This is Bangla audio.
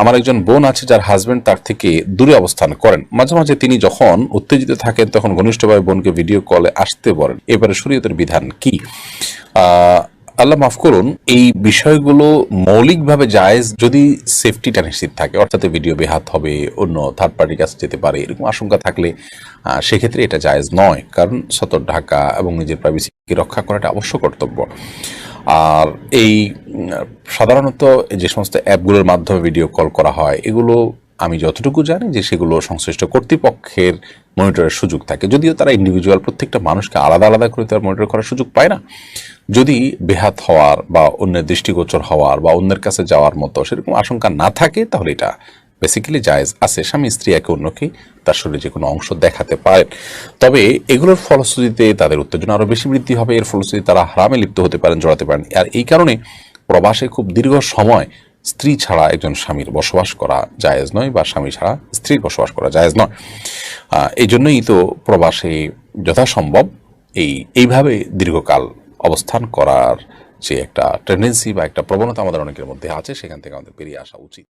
আমার একজন বোন আছে যার হাজবেন্ড তার থেকে দূরে অবস্থান করেন। মাঝে মাঝে তিনি যখন উত্তেজিত থাকেন, তখন ঘনিষ্ঠভাবে বোনকে ভিডিও কলে আসতে বলেন। এবারে শরীয়তের বিধান কি? আল্লাহ মাফ করুন, এই বিষয়গুলো মৌলিকভাবে জায়েজ যদি সেফটিটা নিশ্চিত থাকে। অর্থাৎ ভিডিও বেহাত হবে, অন্য থার্ড পার্টির কাছে যেতে পারে, এরকম আশঙ্কা থাকলে সেক্ষেত্রে এটা জায়েজ নয়। কারণ সতর ঢাকা এবং নিজের প্রাইভেসিকে রক্ষা করাটা অবশ্য কর্তব্য। আর এই, সাধারণত যে সমস্ত অ্যাপগুলোর মাধ্যমে ভিডিও কল করা হয়, এগুলো আমি যতটুকু জানি যে সেগুলো সংশ্লিষ্ট কর্তৃপক্ষের মনিটরের সুযোগ থাকে। যদিও তারা ইন্ডিভিজুয়াল প্রত্যেকটা মানুষকে আলাদা আলাদা করে তার মনিটর করার সুযোগ পায় না। যদি বেহাত হওয়ার বা অন্যের দৃষ্টিগোচর হওয়ার বা অন্যের কাছে যাওয়ার মতো সেরকম আশঙ্কা না থাকে, তাহলে এটা বেসিক্যালি জায়েজ আছে। স্বামী, স্ত্রী, একে অন্যকে তার শরীরে যে কোনো অংশ দেখাতে পারেন। তবে এগুলোর ফলশ্রুতিতে তাদের উত্তেজনা আরও বেশি বৃদ্ধি হবে। এর ফলশ্রুতি তারা হারামে লিপ্ত হতে পারেন, জড়াতে পারেন। আর এই কারণে প্রবাসে খুব দীর্ঘ সময় স্ত্রী ছাড়া একজন স্বামীর বসবাস করা জায়েজ নয় বা স্বামী ছাড়া স্ত্রীর বসবাস করা জায়েজ নয়। এই জন্যই তো প্রবাসে যথাসম্ভব এই, এইভাবে দীর্ঘকাল অবস্থান করার যে একটা টেন্ডেন্সি বা একটা প্রবণতা আমাদের অনেকের মধ্যে আছে, সেখান থেকে আমাদের বেরিয়ে আসা উচিত।